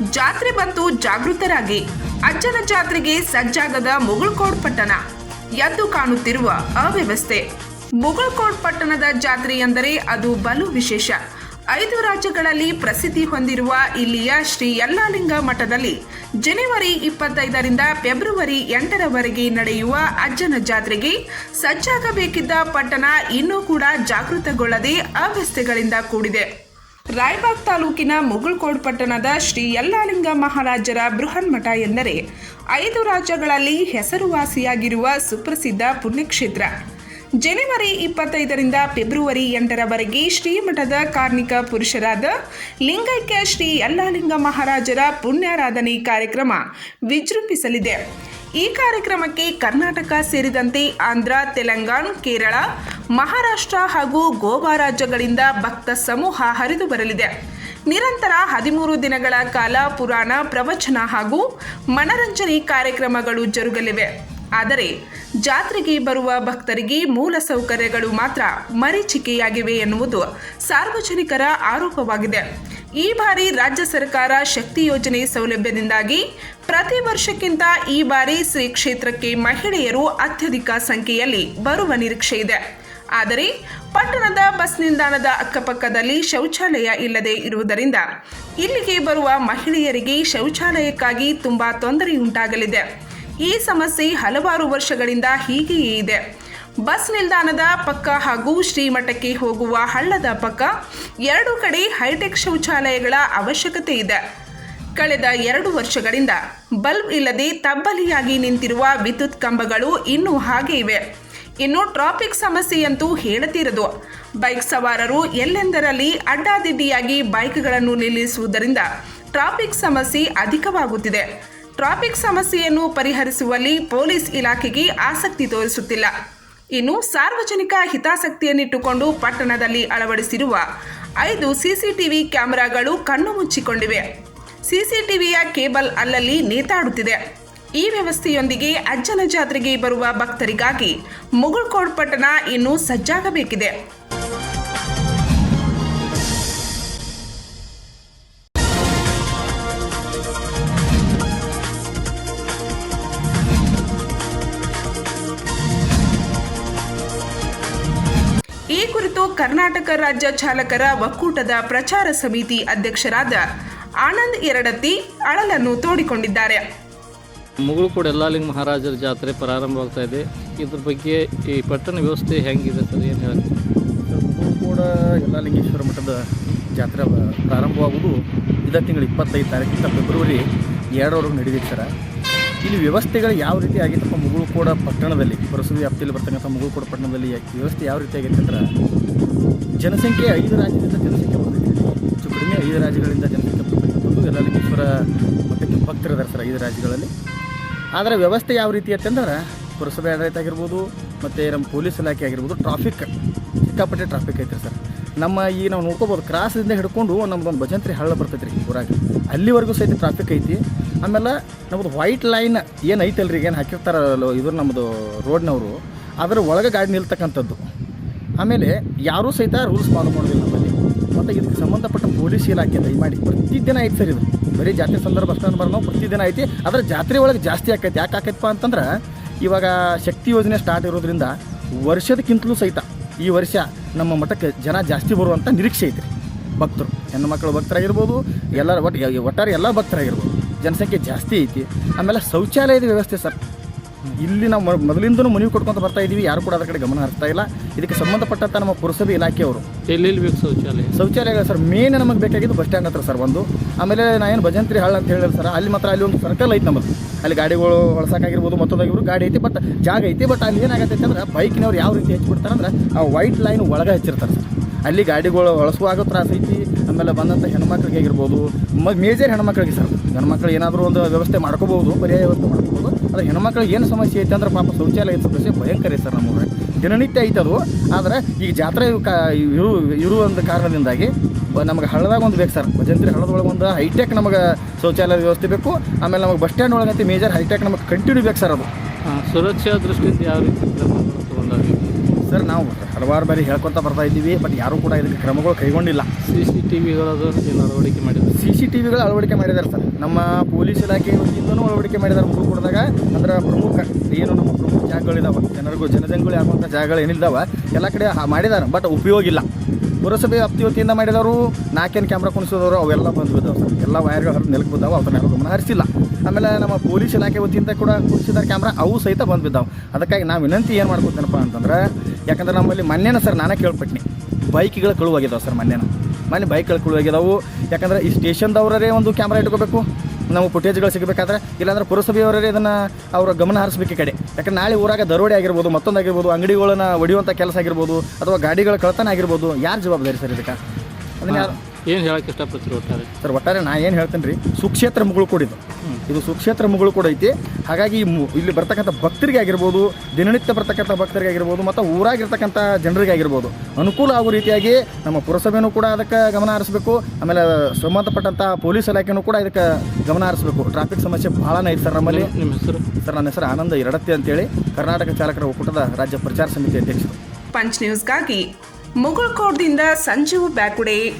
ಜಾತ್ರೆ ಬಂತು ಜಾಗೃತರಾಗಿ ಅಜ್ಜನ ಜಾತ್ರೆಗೆ ಸಜ್ಜಾಗದ ಮುಗುಳ್ಕೋಡ್ ಪಟ್ಟಣ. ಎದ್ದು ಕಾಣುತ್ತಿರುವ ಅವ್ಯವಸ್ಥೆ. ಮುಗುಳ್ಕೋಡ್ ಪಟ್ಟಣದ ಜಾತ್ರೆ ಎಂದರೆ ಅದು ಬಲು ವಿಶೇಷ. ಐದು ರಾಜ್ಯಗಳಲ್ಲಿ ಪ್ರಸಿದ್ಧಿ ಹೊಂದಿರುವ ಇಲ್ಲಿಯ ಶ್ರೀ ಯಲ್ಲಾಲಿಂಗ ಮಠದಲ್ಲಿ ಜನವರಿ ಇಪ್ಪತ್ತೈದರಿಂದ ಫೆಬ್ರವರಿ ಎಂಟರವರೆಗೆ ನಡೆಯುವ ಅಜ್ಜನ ಜಾತ್ರೆಗೆ ಸಜ್ಜಾಗಬೇಕಿದ್ದ ಪಟ್ಟಣ ಇನ್ನೂ ಕೂಡ ಜಾಗೃತಗೊಳ್ಳದೆ ಅವ್ಯವಸ್ಥೆಗಳಿಂದ ಕೂಡಿದೆ. ರಾಯಬಾಗ್ ತಾಲೂಕಿನ ಮುಗುಳ್ಕೋಡ್ ಪಟ್ಟಣದ ಶ್ರೀ ಯಲ್ಲಾಲಿಂಗ ಮಹಾರಾಜರ ಬೃಹನ್ಮಠ ಎಂದರೆ ಐದು ರಾಜ್ಯಗಳಲ್ಲಿ ಹೆಸರುವಾಸಿಯಾಗಿರುವ ಸುಪ್ರಸಿದ್ಧ ಪುಣ್ಯಕ್ಷೇತ್ರ. ಜನವರಿ ಇಪ್ಪತ್ತೈದರಿಂದ ಫೆಬ್ರವರಿ ಎಂಟರವರೆಗೆ ಶ್ರೀಮಠದ ಕಾರ್ಮಿಕ ಪುರುಷರಾದ ಲಿಂಗೈಕ್ಯ ಶ್ರೀ ಯಲ್ಲಾಲಿಂಗ ಮಹಾರಾಜರ ಪುಣ್ಯಾರಾಧನೆ ಕಾರ್ಯಕ್ರಮ ವಿಜೃಂಭಿಸಲಿದೆ. ಈ ಕಾರ್ಯಕ್ರಮಕ್ಕೆ ಕರ್ನಾಟಕ ಸೇರಿದಂತೆ ಆಂಧ್ರ, ತೆಲಂಗಾಣ, ಕೇರಳ, ಮಹಾರಾಷ್ಟ್ರ ಹಾಗೂ ಗೋವಾ ರಾಜ್ಯಗಳಿಂದ ಭಕ್ತ ಸಮೂಹ ಹರಿದು ಬರಲಿದೆ. ನಿರಂತರ ಹದಿಮೂರು ದಿನಗಳ ಕಾಲ ಪುರಾಣ, ಪ್ರವಚನ ಹಾಗೂ ಮನರಂಜನೆ ಕಾರ್ಯಕ್ರಮಗಳು ಜರುಗಲಿವೆ. ಆದರೆ ಜಾತ್ರೆಗೆ ಬರುವ ಭಕ್ತರಿಗೆ ಮೂಲ ಸೌಕರ್ಯಗಳು ಮಾತ್ರ ಮರೀಚಿಕೆಯಾಗಿವೆ ಎನ್ನುವುದು ಸಾರ್ವಜನಿಕರ ಆರೋಪವಾಗಿದೆ. ಈ ಬಾರಿ ರಾಜ್ಯ ಸರ್ಕಾರ ಶಕ್ತಿ ಯೋಜನೆ ಸೌಲಭ್ಯದಿಂದಾಗಿ ಪ್ರತಿ ವರ್ಷಕ್ಕಿಂತ ಈ ಬಾರಿ ಶ್ರೀ ಕ್ಷೇತ್ರಕ್ಕೆ ಮಹಿಳೆಯರು ಅತ್ಯಧಿಕ ಸಂಖ್ಯೆಯಲ್ಲಿ ಬರುವ ನಿರೀಕ್ಷೆ ಇದೆ. ಆದರೆ ಪಟ್ಟಣದ ಬಸ್ ನಿಲ್ದಾಣದ ಅಕ್ಕಪಕ್ಕದಲ್ಲಿ ಶೌಚಾಲಯ ಇಲ್ಲದೆ ಇರುವುದರಿಂದ ಇಲ್ಲಿಗೆ ಬರುವ ಮಹಿಳೆಯರಿಗೆ ಶೌಚಾಲಯಕ್ಕಾಗಿ ತುಂಬಾ ತೊಂದರೆಯುಂಟಾಗಲಿದೆ. ಈ ಸಮಸ್ಯೆ ಹಲವಾರು ವರ್ಷಗಳಿಂದ ಹೀಗೆಯೇ ಇದೆ. ಬಸ್ ನಿಲ್ದಾಣದ ಪಕ್ಕ ಹಾಗೂ ಶ್ರೀಮಠಕ್ಕೆ ಹೋಗುವ ಹಳ್ಳದ ಪಕ್ಕ ಎರಡು ಕಡೆ ಹೈಟೆಕ್ ಶೌಚಾಲಯಗಳ ಅವಶ್ಯಕತೆ ಇದೆ. ಕಳೆದ ಎರಡು ವರ್ಷಗಳಿಂದ ಬಲ್ಬ್ ಇಲ್ಲದೆ ತಬ್ಬಲಿಯಾಗಿ ನಿಂತಿರುವ ವಿದ್ಯುತ್ ಕಂಬಗಳು ಇನ್ನೂ ಹಾಗೆ ಇವೆ. ಇನ್ನು ಟ್ರಾಫಿಕ್ ಸಮಸ್ಯೆಯಂತೂ ಹೇಳುತ್ತಿರದು ಬೈಕ್ ಸವಾರರು ಎಲ್ಲೆಂದರಲ್ಲಿ ಅಡ್ಡಾದಿಡ್ಡಿಯಾಗಿ ಬೈಕ್ಗಳನ್ನು ನಿಲ್ಲಿಸುವುದರಿಂದ ಟ್ರಾಫಿಕ್ ಸಮಸ್ಯೆ ಅಧಿಕವಾಗುತ್ತಿದೆ. ಟ್ರಾಫಿಕ್ ಸಮಸ್ಯೆಯನ್ನು ಪರಿಹರಿಸುವಲ್ಲಿ ಪೊಲೀಸ್ ಇಲಾಖೆಗೆ ಆಸಕ್ತಿ ತೋರಿಸುತ್ತಿಲ್ಲ. ಇನ್ನು ಸಾರ್ವಜನಿಕ ಹಿತಾಸಕ್ತಿಯನ್ನಿಟ್ಟುಕೊಂಡು ಪಟ್ಟಣದಲ್ಲಿ ಅಳವಡಿಸಿರುವ ಐದು ಸಿಸಿಟಿವಿ ಕ್ಯಾಮೆರಾಗಳು ಕಣ್ಣು ಮುಚ್ಚಿಕೊಂಡಿವೆ. ಸಿಸಿಟಿವಿಯ ಕೇಬಲ್ ಅಲ್ಲಲ್ಲಿ ನೇತಾಡುತ್ತಿದೆ. ಈ ವ್ಯವಸ್ಥೆಯೊಂದಿಗೆ ಅಜ್ಜನ ಜಾತ್ರೆಗೆ ಬರುವ ಭಕ್ತರಿಗಾಗಿ ಮುಗುಳ್ಕೋಡ್ ಪಟ್ಟಣ ಇನ್ನೂ ಸಜ್ಜಾಗಬೇಕಿದೆ. ಕುರಿತು ಕರ್ನಾಟಕ ರಾಜ್ಯ ಚಾಲಕರ ಒಕ್ಕೂಟದ ಪ್ರಚಾರ ಸಮಿತಿ ಅಧ್ಯಕ್ಷರಾದ ಆನಂದ್ ಎರಡತ್ತಿ ಅಳಲನ್ನು ತೋಡಿಕೊಂಡಿದ್ದಾರೆ. ಮುಗುಳುಕೋಡು ಎಲ್ಲಾಲಿಂಗ ಮಹಾರಾಜರ ಜಾತ್ರೆ ಪ್ರಾರಂಭವಾಗ್ತಾ ಇದೆ. ಇದ್ರ ಬಗ್ಗೆ ಈ ಪಟ್ಟಣ ವ್ಯವಸ್ಥೆ ಹೆಂಗಿದೆ ಸರ್? ಏನು ಹೇಳಿ ಕೂಡ ಎಲ್ಲಾಲಿಂಗೇಶ್ವರ ಮಠದ ಜಾತ್ರೆ ಪ್ರಾರಂಭವಾಗುವುದು ಇದೇ ತಿಂಗಳು ಇಪ್ಪತ್ತೈದು ತಾರೀಕಿಂದ ಫೆಬ್ರವರಿ ಎರಡರವರೆಗೂ ನಡೆದಿತ್ತು ಸರ. ಇಲ್ಲಿ ವ್ಯವಸ್ಥೆಗಳು ಯಾವ ರೀತಿ ಆಗಿತ್ತಪ್ಪ ಮುಗುಳುಕೋಡ ಪಟ್ಟಣದಲ್ಲಿ? ಪುರಸಭೆ ವ್ಯಾಪ್ತಿಯಲ್ಲಿ ಬರ್ತಕ್ಕಂಥ ಮುಗುಳುಕೋಡ ಪಟ್ಟಣದಲ್ಲಿ ವ್ಯವಸ್ಥೆ ಯಾವ ರೀತಿ ಆಗೈತೆ ಅಂದ್ರೆ ಜನಸಂಖ್ಯೆ ಐದು ರಾಜ್ಯದಿಂದ ಜನಸಂಖ್ಯೆ ಹೆಚ್ಚು ಕಡಿಮೆ ಐದು ರಾಜ್ಯಗಳಿಂದ ಜನಸಂಖ್ಯೆ ಬರ್ತಕ್ಕಂಥದ್ದು ಯಲ್ಲಾಲಿಂಗೇಶ್ವರ ಮಠಕ್ಕೆ ಭಕ್ತರಿದ್ದಾರೆ ಸರ್ ಐದು ರಾಜ್ಯಗಳಲ್ಲಿ. ಆದರೆ ವ್ಯವಸ್ಥೆ ಯಾವ ರೀತಿ ಅಂತಂದ್ರೆ ಪುರಸಭೆ ಆಡಳಿತ ಆಗಿರ್ಬೋದು, ಮತ್ತು ನಮ್ಮ ಪೊಲೀಸ್ ಇಲಾಖೆ ಆಗಿರ್ಬೋದು ಟ್ರಾಫಿಕ್ ಸಿಕ್ಕಾಪಟ್ಟೆ ಟ್ರಾಫಿಕ್ ಐತೆ ಸರ್. ನಮ್ಮ ಈ ನಾವು ನೋಡ್ಕೋಬೋದು ಕ್ರಾಸಿಂದ ಹಿಡ್ಕೊಂಡು ನಮ್ದೊಂದು ಭಜಂತ್ರಿ ಹಳ್ಳ ಬರ್ತೈತೆ ರೀ ಊರಾಗ. ಅಲ್ಲಿವರೆಗೂ ಸಹಿತ ಟ್ರಾಫಿಕ್ ಐತಿ. ಆಮೇಲೆ ನಮ್ಮದು ವೈಟ್ ಲೈನ್ ಏನು ಐತಲ್ರಿ ಏನು ಹಾಕಿರ್ತಾರಲ್ಲ ಇದ್ರ ನಮ್ಮದು ರೋಡ್ನವರು ಅದರ ಒಳಗೆ ಗಾಡಿ ನಿಲ್ತಕ್ಕಂಥದ್ದು. ಆಮೇಲೆ ಯಾರೂ ಸಹಿತ ರೂಲ್ಸ್ ಫಾಲೋ ಮಾಡೋದಿಲ್ಲ ನಮ್ಮಲ್ಲಿ. ಮತ್ತು ಇದಕ್ಕೆ ಸಂಬಂಧಪಟ್ಟ ಪೊಲೀಸ್ ಇಲಾಖೆ ದಯಮಾಡಿ ಪ್ರತಿದಿನ ಐತೆ ಸರ್ ಇದು. ಬರೀ ಜಾತ್ರೆ ಸಂದರ್ಭ ಅಷ್ಟೊಂದು ಬರೋ ನಾವು ಪ್ರತಿದಿನ ಐತಿ. ಅದರ ಜಾತ್ರೆ ಒಳಗೆ ಜಾಸ್ತಿ ಆಕೈತಿ. ಯಾಕೆ ಆಕೈತಪ್ಪ ಅಂತಂದ್ರೆ, ಇವಾಗ ಶಕ್ತಿ ಯೋಜನೆ ಸ್ಟಾರ್ಟ್ ಇರೋದ್ರಿಂದ ವರ್ಷದಕ್ಕಿಂತಲೂ ಸಹಿತ ಈ ವರ್ಷ ನಮ್ಮ ಮಠಕ್ಕೆ ಜನ ಜಾಸ್ತಿ ಬರುವಂಥ ನಿರೀಕ್ಷೆ ಐತೆ ಭಕ್ತರು, ಹೆಣ್ಣು ಮಕ್ಕಳು ಭಕ್ತರಾಗಿರ್ಬೋದು, ಎಲ್ಲರ ಒಟ್ಟು ಒಟ್ಟಾರೆ ಎಲ್ಲ ಭಕ್ತರಾಗಿರ್ಬೋದು. ಜನಸಂಖ್ಯೆ ಜಾಸ್ತಿ ಐತಿ. ಆಮೇಲೆ ಶೌಚಾಲಯದ ವ್ಯವಸ್ಥೆ ಸರ್. ಇಲ್ಲಿ ನಾವು ಮೊದಲಿಂದನೂ ಮನವಿ ಕೊಡ್ಕೊಂತ ಬರ್ತಾ ಇದ್ದೀವಿ ಯಾರು ಕೂಡ ಅದರ ಕಡೆ ಗಮನ ಹರಿಸ್ತಾ ಇಲ್ಲ. ಇದಕ್ಕೆ ಸಂಬಂಧಪಟ್ಟಂತ ನಮ್ಮ ಪುರಸಭೆ ಇಲಾಖೆಯವರು. ಎಲ್ಲೆಲ್ಲಿ ಬೇಕು ಶೌಚಾಲಯ? ಶೌಚಾಲಯಗಳು ಸರ್ ಮೇನ್ ನಮಗೆ ಬೇಕಾಗಿದ್ದು ಬಸ್ ಸ್ಟ್ಯಾಂಡ್ ಹತ್ರ ಸರ್ ಒಂದು. ಆಮೇಲೆ ನಾ ಏನು ಭಜಂತ್ರಿ ಹಳ್ಳ ಅಂತ ಹೇಳಿದ್ರು ಸರ್ ಅಲ್ಲಿ ಮಾತ್ರ ಅಲ್ಲಿ ಒಂದು ಸರ್ಕಲ್ ಐತೆ ನಮ್ಮದು ಅಲ್ಲಿ ಗಾಡಿಗಳು ಹೊಳಸಾಕಾಗಿರ್ಬೋದು ಮತ್ತೊಂದಾಗಿರ್ಬೋದು ಗಾಡಿ ಐತಿ ಬಟ್ ಜಾಗ ಐತಿ ಬಟ್ ಅಲ್ಲಿ ಏನಾಗುತ್ತೆ ಅಂದ್ರೆ ಬೈಕ್ನವ್ರು ಯಾವ ರೀತಿ ಹೆಚ್ಚಿಬಿಡ್ತಾರೆ ಅಂದ್ರೆ ಆ ವೈಟ್ ಲೈನ್ ಒಳಗೆ ಹಚ್ಚಿರ್ತಾರೆ ಸರ್. ಅಲ್ಲಿ ಗಾಡಿಗಳು ಹೊಳಸುವಾಗ ತ್ರಾಸ ಐತಿ. ಆಮೇಲೆ ಬಂದಂಥ ಹೆಣ್ಮಕ್ಳಿಗೆ ಆಗಿರ್ಬೋದು, ಮ, ಮೇಜರ್ ಹೆಣ್ಮಕ್ಳಿಗೆ ಸರ್. ಹೆಣ್ಮಕ್ಳು ಏನಾದರೂ ಒಂದು ವ್ಯವಸ್ಥೆ ಮಾಡ್ಕೋಬೋದು, ಪರ್ಯಾಯ ವ್ಯವಸ್ಥೆ ಮಾಡ್ಕೋಬೋದು. ಆದರೆ ಹೆಣ್ಮಕ್ಳಿಗೆ ಏನು ಸಮಸ್ಯೆ ಐತೆ ಅಂದ್ರೆ ಪಾಪ ಶೌಚಾಲಯದ ಸಮಸ್ಯೆ ಭಯಂಕರ ಸರ್ ನಮಗೆ ದಿನನಿತ್ಯ ಐತೆ ಅದು. ಆದರೆ ಈಗ ಜಾತ್ರೆ ಕಾ, ಇರು ಇರುವಂಥ ಕಾರಣದಿಂದಾಗಿ ನಮಗೆ ಹಳ್ಳದಾಗ ಒಂದು ಬೇಕು ಸರ್. ಭಜಂತ್ರಿ ಹಳ್ಳದೊಳಗೆ ಒಂದು ಹೈಟೆಕ್ ನಮಗೆ ಶೌಚಾಲಯ ವ್ಯವಸ್ಥೆ ಬೇಕು. ಆಮೇಲೆ ನಮಗೆ ಬಸ್ ಸ್ಟ್ಯಾಂಡ್ ಒಳಗಂತೆ ಮೇಜರ್ ಹೈಟೆಕ್ ನಮಗೆ ಕಂಟಿನ್ಯೂ ಬೇಕು ಸರ್ ಅದು. ಸುರಕ್ಷಾ ದೃಷ್ಟಿಯಿಂದ ಯಾವ ರೀತಿ ಕ್ರಮ ಸರ್ ನಾವು ಹಲವಾರು ಬಾರಿ ಹೇಳ್ಕೊತ ಬರ್ತಾ ಇದ್ದೀವಿ ಬಟ್ ಯಾರೂ ಕೂಡ ಇದಕ್ಕೆ ಕ್ರಮಗಳು ಕೈಗೊಂಡಿಲ್ಲ. ಸಿ ಸಿ ಟಿ ವಿಗಳದು ಅಳವಡಿಕೆ ಮಾಡಿದ್ರು? ಸಿ ಸಿ ಟಿ ವಿಗಳು ಅಳವಡಿಕೆ ಮಾಡಿದ್ದಾರೆ ಸರ್. ನಮ್ಮ ಪೊಲೀಸ್ ಇಲಾಖೆ ವತಿಯಿಂದನೂ ಅಳವಡಿಕೆ ಮಾಡಿದ್ದಾರೆ ಮುಗುಳ್ಕೊಡ್ದಾಗ ಅಂದ್ರೆ ಪ್ರಮುಖ ಏನು ನಮ್ಮ ಪ್ರಮುಖ ಜಾಗಗಳಿದಾವೆ. ಜನರಿಗೂ ಜನಜಂಗುಳಿ ಆಗುವಂಥ ಜಾಗಗಳು ಏನಿದ್ದಾವೆ ಎಲ್ಲ ಕಡೆ ಮಾಡಿದ್ದಾರೆ ಬಟ್ ಉಪಯೋಗ ಇಲ್ಲ. ಪುರಸಭೆ ವ್ಯಾಪ್ತಿ ವತಿಯಿಂದ ಮಾಡಿದವರು, ನಾಲ್ಕೇನು ಕ್ಯಾಮ್ರಾ ಕುಣಿಸಿದವರು, ಅವೆಲ್ಲ ಬಂದು ಸರ್. ಎಲ್ಲ ವೈರ್ಗಳು ಹರಿದು ನೆಲಕ್ಕೆ ಬಿದ್ದಾವೆ ಅದನ್ನ ಯಾರು ಗಮನ ಹರಿಸಿಲ್ಲ. ಆಮೇಲೆ ನಮ್ಮ ಪೊಲೀಸ್ ಇಲಾಖೆ ವತಿಯಿಂದ ಕೂಡ ಕುಣಿಸಿದ ಕ್ಯಾಮ್ರಾ ಅವು ಸಹಿತ ಬಂದು ಬಿದ್ದಾವೆ. ಅದಕ್ಕಾಗಿ ನಾವು ವಿನಂತಿ ಏನು ಮಾಡ್ಕೊತೇನಪ್ಪ ಅಂತಂದ್ರೆ, ಯಾಕಂದ್ರೆ ನಮ್ಮಲ್ಲಿ ಮೊನ್ನೆನ ಸರ್, ನಾನೇ ಕೇಳ್ಪಟ್ನಿ. ಬೈಕ್ಗಳು ಕಳುವಾಗಿದ್ದಾವೆ ಸರ್ ಮೊನ್ನೆನ. ಮೊನ್ನೆ ಬೈಕ್ಗಳು ಕಳುವಾಗಿದ್ದಾವೆ ಯಾಕಂದ್ರೆ ಈ ಸ್ಟೇಷನ್ದವರೇ ಒಂದು ಕ್ಯಾಮ್ರಾ ಇಟ್ಕೋಬೇಕು. ನಾವು ಫುಟೇಜ್ಗಳು ಸಿಗಬೇಕಾದ್ರೆ ಇಲ್ಲಾಂದ್ರೆ ಪುರಸಭೆಯವರೇ ಇದನ್ನು ಅವರ ಗಮನ ಹರಿಸಬೇಕು ಕಡೆ. ಯಾಕಂದ್ರೆ ನಾಳೆ ಊರಾಗ ದರೋಡೆ ಆಗಿರ್ಬೋದು ಮತ್ತೊಂದು ಆಗಿರ್ಬೋದು ಅಂಗಡಿಗಳನ್ನ ಒಡೆಯುವಂಥ ಕೆಲಸ ಆಗಿರ್ಬೋದು ಅಥವಾ ಗಾಡಿಗಳ ಕಳತನ ಆಗಿರ್ಬೋದು ಯಾರು ಜವಾಬ್ದಾರಿ ಸರ್ ಇದಕ್ಕೆ? ಅದನ್ನ ಏನು ಹೇಳಕ್ಕೆ ಇಷ್ಟಪಡ್ತೀರಿ ಒಟ್ಟಾರೆ? ಸರ್ ಒಟ್ಟಾರೆ ನಾ ಏನು ಹೇಳ್ತೀನಿ ರೀ ಸುಕ್ಷೇತ್ರ ಮುಗಳು ಕೊಡಿದ್ದು ಇದು ಸುಕ್ಷೇತ್ರ ಮುಗಳು ಕೂಡ ಐತಿ. ಹಾಗಾಗಿ ಮು- ಇಲ್ಲಿ ಬರ್ತಕ್ಕಂಥ ಭಕ್ತರಿಗೆ ಆಗಿರ್ಬೋದು ದಿನನಿತ್ಯ ಬರ್ತಕ್ಕಂಥ ಭಕ್ತರಿಗೆ ಆಗಿರ್ಬೋದು ಮತ್ತು ಊರಾಗಿರ್ತಕ್ಕಂಥ ಜನರಿಗೆ ಆಗಿರ್ಬೋದು ಅನುಕೂಲ ಆಗೋ ರೀತಿಯಾಗಿ ನಮ್ಮ ಪುರಸಭೆನೂ ಕೂಡ ಅದಕ್ಕೆ ಗಮನ ಹರಿಸಬೇಕು. ಆಮೇಲೆ ಸಂಬಂಧಪಟ್ಟಂಥ ಪೊಲೀಸ್ ಇಲಾಖೆನೂ ಕೂಡ ಇದಕ್ಕೆ ಗಮನ ಹರಿಸಬೇಕು. ಟ್ರಾಫಿಕ್ ಸಮಸ್ಯೆ ಭಾಳನೇ ಐತೆ ಸರ್ ನಮ್ಮಲ್ಲಿ. ನಿಮ್ಮ ಹೆಸರು? ಸರ್ ನನ್ನ ಹೆಸರು ಆನಂದ ಎರಡತ್ತಿ ಅಂತೇಳಿ ಕರ್ನಾಟಕ ಚಾಲಕರ ಒಕ್ಕೂಟದ ರಾಜ್ಯ ಪ್ರಚಾರ ಸಮಿತಿ ಅಧ್ಯಕ್ಷರು. ಪಂಚ್ ನ್ಯೂಸ್ಗಾಗಿ ಮುಗುಳ್ಕೋಟ್ದಿಂದ ಸಂಜೀವ್ ಬ್ಯಾಕುಡೆ.